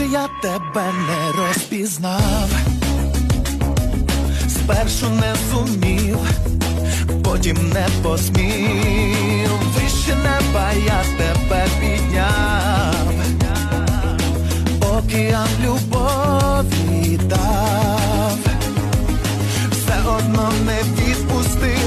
Жи я тебе не розпізнав, спершу не зумів, потім не посмів, вище неба я тебе підняв, океан любові дав, все одно не відпустив.